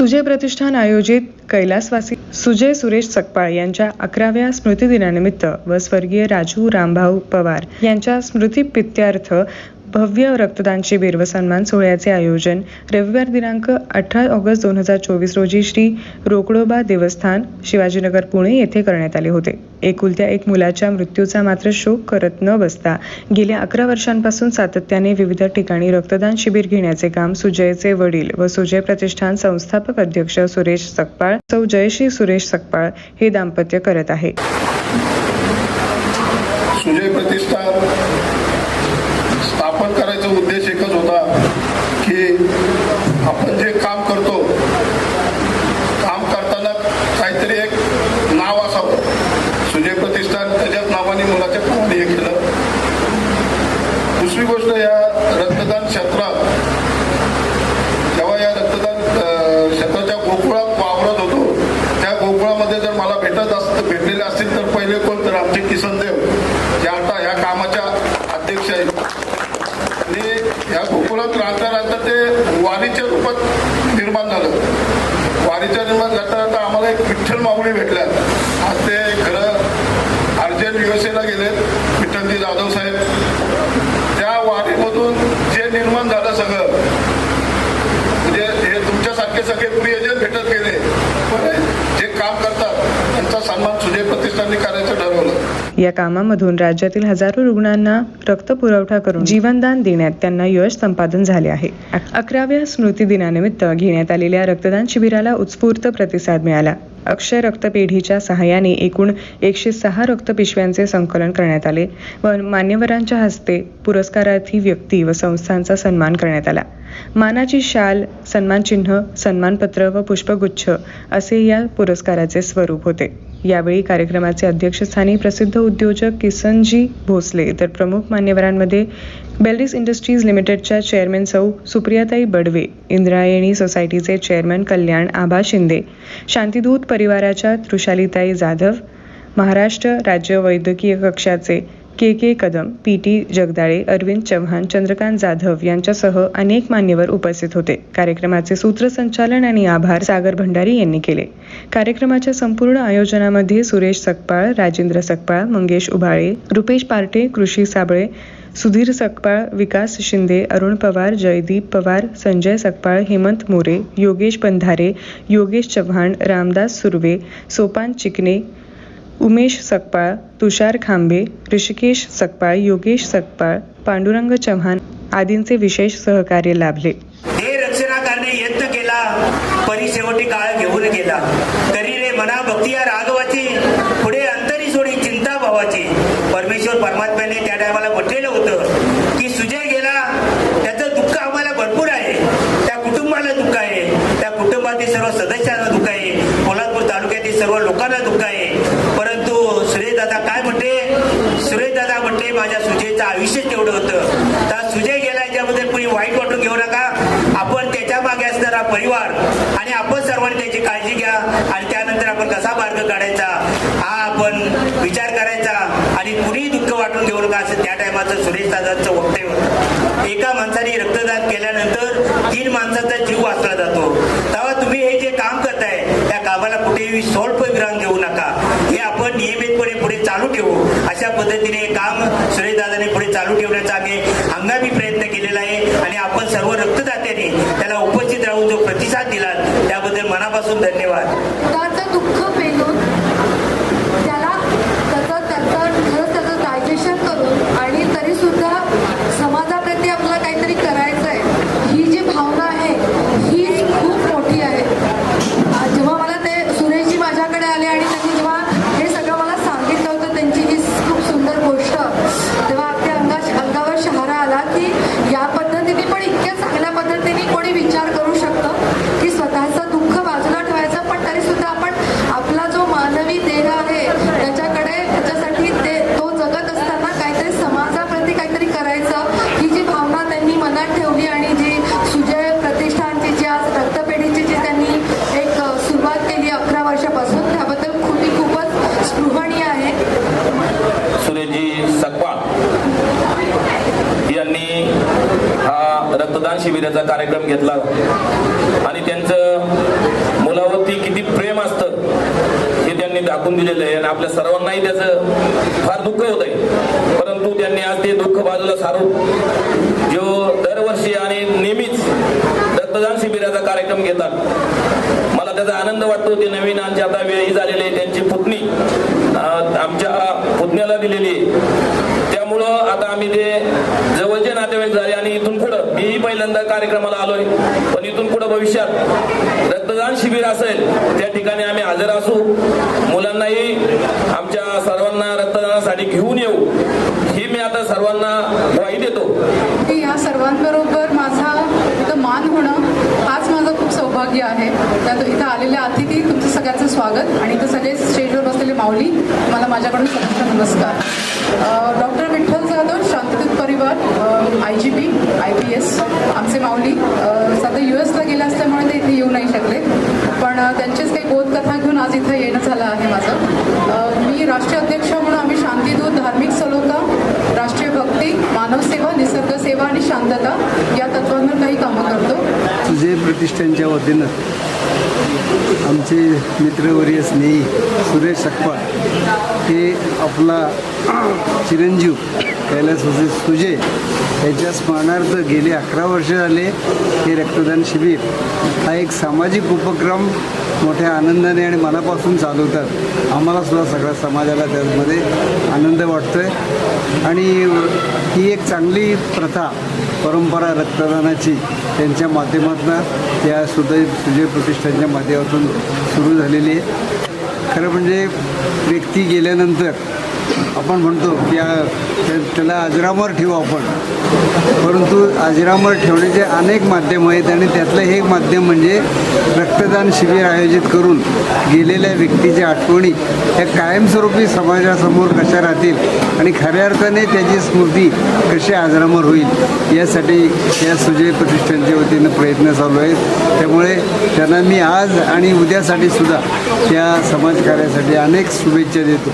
सुजय प्रतिष्ठान आयोजित कैलासवासी सुजय सुरेश सकपाळ यांच्या अकराव्या स्मृतिदिनानिमित्त व स्वर्गीय राजू रामभाऊ पवार यांच्या स्मृतिप्रित्यर्थ भव्य रक्तदान शिबिर व सन्मान सोहळ्याचे आयोजन रविवार दिनांक अठरा ऑगस्ट दोन हजार चोवीस रोजी श्री रोकडोबा देवस्थान शिवाजीनगर पुणे येथे करण्यात आले होते. एकुलत्या एक मुलाच्या मृत्यूचा मात्र शोक करत न बसता गेल्या अकरा वर्षांपासून सातत्याने विविध ठिकाणी रक्तदान शिबिर घेण्याचे काम सुजयचे वडील व सुजय प्रतिष्ठान संस्थापक अध्यक्ष सुरेश सकपाळ सौ जयश्री सुरेश सकपाळ हे दाम्पत्य करत आहे. सुजय प्रतिष्ठान उद्देश एकच होता की आपण जे काम करतो काम करताना काहीतरी एक नाव असावं. सुजय प्रतिष्ठान त्याच्याच नावाने मुलाच्या कामाने हे केलं. दुसरी गोष्ट या रक्तदान क्षेत्रात जेव्हा या रक्तदान क्षेत्राच्या गोकुळात वावरत होतो त्या गोकुळामध्ये जर मला भेटत असत भेटलेले असतील तर पहिले कोण? तर आमचे किसनदेव जे आता ह्या कामाच्या अध्यक्ष आहेत आणि बोलत राहता राहता ते वारीच्या रूपात निर्माण झालं. वारीच्या निर्माण जाता राहता आम्हाला एक विठ्ठल माऊली भेटल्या आज ते खरं अर्जंट युएसएला गेलेत विठ्ठलजी जाधव साहेब. त्या वारीमधून जे निर्माण झालं सगळं म्हणजे हे तुमच्यासारखे सगळे प्रियजन भेटत गेले. पण जे काम करतात त्यांचा सन्मान सुजय प्रतिष्ठानने करायचं ठरवलं. या कामामधून राज्यातील हजारो रुग्णांना रक्त पुरवठा करून जीवनदान देण्यात त्यांना यश संपादन झाले आहे. अकराव्या स्मृती दिनानिमित्त घेण्यात आलेल्या रक्तदान शिबिराला उत्स्फूर्त प्रतिसाद मिळाला. अक्षय रक्तपेढीच्या सहाय्याने एकूण एकशे सहा रक्तपिशव्यांचे संकलन करण्यात आले व मान्यवरांच्या हस्ते पुरस्कारार्थी व्यक्ती व संस्थांचा सन्मान करण्यात आला. मानाची शाल सन्मानचिन्ह सन्मानपत्र व पुष्पगुच्छ असे या पुरस्काराचे स्वरूप होते. यावेळी कार्यक्रमाचे अध्यक्षस्थानी प्रसिद्ध उद्योजक किसनजी भोसले तर प्रमुख मान्यवरांमध्ये बेल्डिस इंडस्ट्रीज लिमिटेडच्या चेअरमॅन सौ सुप्रियाताई बडवे इंद्रायणी सोसायटीचे चेअरमॅन कल्याण आभा शिंदे शांतिदूत परिवाराच्या तृषालीताई जाधव महाराष्ट्र राज्य वैद्यकीय कक्षाचे K K Kadam P T Jagdale Arvind Chavan Chandrakant Jadhav यांच्यासह अनेक मान्यवर उपस्थित होते. कार्यक्रमाचे सूत्रसंचालन आणि आभार सागर भंडारी यांनी केले. कार्यक्रमाच्या संपूर्ण आयोजनामध्ये सुरेश सकपाळ राजेंद्र सकपाळ मंगेश उभाळे रुपेश पार्टे कृषी साबळे सुधीर सकपाळ विकास शिंदे अरुण पवार जयदीप पवार संजय सकपाळ हेमंत मोरे योगेश बंधारे योगेश चव्हाण रामदास सुर्वे सोपान चिकणे उमेश सकपाळ तुषार खांबे ऋषिकेश सकपाळ योगेश सकपाळ पांडुरंग चव्हाण आदींचे विशेष सहकार्य लाभले. हे रक्षणा करणे यत्न केला परी शेवटी काळ घेऊन गेला. तरी रे मना भक्ती या राघवाची पुढे अंतरी सोडी चिंता भावाची. परमेश्वर परमा त्या टायमाला म्हटलेलं होतं की सुजय गेला त्याचं दुःख आम्हाला भरपूर आहे त्या कुटुंबाला दुःख आहे त्या कुटुंबातील सर्व सदस्यांना दुःख आहे कोल्हापूर तालुक्यातील सर्व लोकांना दुःख आहे परंतु सुरेश दादा काय म्हणते सुरेश दादा म्हणते माझ्या आयुष्य तेवढं होतं. तर सुजय गेला याच्याबद्दल कुणी वाईट वाटून घेऊ नका. आपण त्याच्यामागे असणारा परिवार आणि आपण सर्वांनी त्याची काळजी घ्या आणि त्यानंतर आपण कसा मार्ग काढायचा हा आपण विचार करायचा आणि कुणीही दुःख वाटून घेऊ नका असं त्या टायमाचं सुरेश दादांचं वक्तव्य होतं. एका माणसाने रक्तदान केल्यानंतर तीन माणसाचा जीव वाचला जातो. तेव्हा तुम्ही हे जे काम करताय त्या कामाला कुठेही स्वल्प विराम देऊ नियमितपणे पुढे चालू ठेवू. अशा पद्धतीने हे काम सुरेश दादाने पुढे चालू ठेवण्याचा आम्ही हंगामी प्रयत्न केलेला आहे आणि आपण सर्व रक्तदात्यांनी त्याला उपस्थित राहून जो प्रतिसाद दिला त्याबद्दल मनापासून धन्यवाद. दुःख यांनी हा रक्तदान शिबिराचा कार्यक्रम घेतला. आणि त्यांचं मुलावरती किती प्रेम असतं त्यांनी दाखवून दिलेलं आहे. आणि आपल्या सर्वांनाही त्याचं फार दुःख होत आहे. परंतु त्यांनी आज ते दुःख बाजूला सारून जो दरवर्षी आणि नेहमीच रक्तदान शिबिराचा कार्यक्रम घेतात मला त्याचा आनंद वाटतो. ते नवीन आमच्या आता वेळी झालेले त्यांची पुतणी आमच्या पुतण्याला दिलेली त्यामुळं आता आम्ही ते जवळचे नातेवाईक झाले आणि इथून पुढं मीही पहिल्यांदा कार्यक्रमाला आलोय. पण इथून पुढं भविष्यात रक्तदान शिबिर असेल त्या ठिकाणी आम्ही हजर असू. मुलांनाही आमच्या सर्वांना रक्तदानासाठी घेऊन येऊ. ही मी आता सर्वांना ग्वाही देतो. या सर्वांबरोबर माझा इथं मान होणं हाच माझं खूप आहे. त्यात इथं आलेल्या अतिथी तुमचं सगळ्यांचं स्वागत. आणि इथं सगळे स्टेजवर बसलेले माऊली मला माझ्याकडून सगळ्यांचा नमस्कार. Doctor Vitthal Jadhav Shantdoot Parivar I G P I P S आमचे माऊली. सध्या यू एसला गेले असल्यामुळे ते इथे येऊ नाही शकले. पण त्यांचेच त्यांचीच काही बोधकथा घेऊन आज इथं येणं झालं आहे माझं अ, मी राष्ट्रीय अध्यक्ष म्हणून आम्ही शांतीदूत धार्मिक सलोखा राष्ट्रीय भक्ती मानवसेवा निसर्ग सेवा आणि शांतता या तत्वांवर काही कामं करतो तुझे प्रतिष्ठानच्या वतीनं आमचे मित्रवर्य स्नेही सुरेश सकपाळ हे आपला चिरंजीव कैलास होते. तुझे याच्या स्मरणार्थ गेले अकरा वर्ष झाले हे रक्तदान शिबिर. हा एक सामाजिक उपक्रम मोठ्या आनंदाने आणि मनापासून चालवतात. आम्हाला सुद्धा सगळ्या समाजाला त्यामध्ये आनंद वाटतोय. आणि ही एक चांगली प्रथा परंपरा रक्तदानाची त्यांच्या माध्यमातून त्या सुदय सुजय प्रतिष्ठानच्या माध्यमातून सुरू झालेली आहे. खरं म्हणजे व्यक्ती गेल्यानंतर आपण म्हणतो की त्या- त्याला अजरामर ठेवू आपण. परंतु अजरामर ठेवण्याचे अनेक माध्यम आहेत आणि त्यातलं हे एक माध्यम म्हणजे रक्तदान शिबिर आयोजित करून गेलेल्या व्यक्तीच्या आठवणी या कायमस्वरूपी समाजासमोर कशा राहतील आणि खऱ्या अर्थाने त्याची स्मृती कशी आजरामर होईल यासाठी या सुजय प्रतिष्ठानच्या वतीनं प्रयत्न चालू आहेत. त्यामुळे त्यांना मी आज आणि उद्यासाठी सुद्धा त्या समाजकार्यासाठी अनेक शुभेच्छा देतो.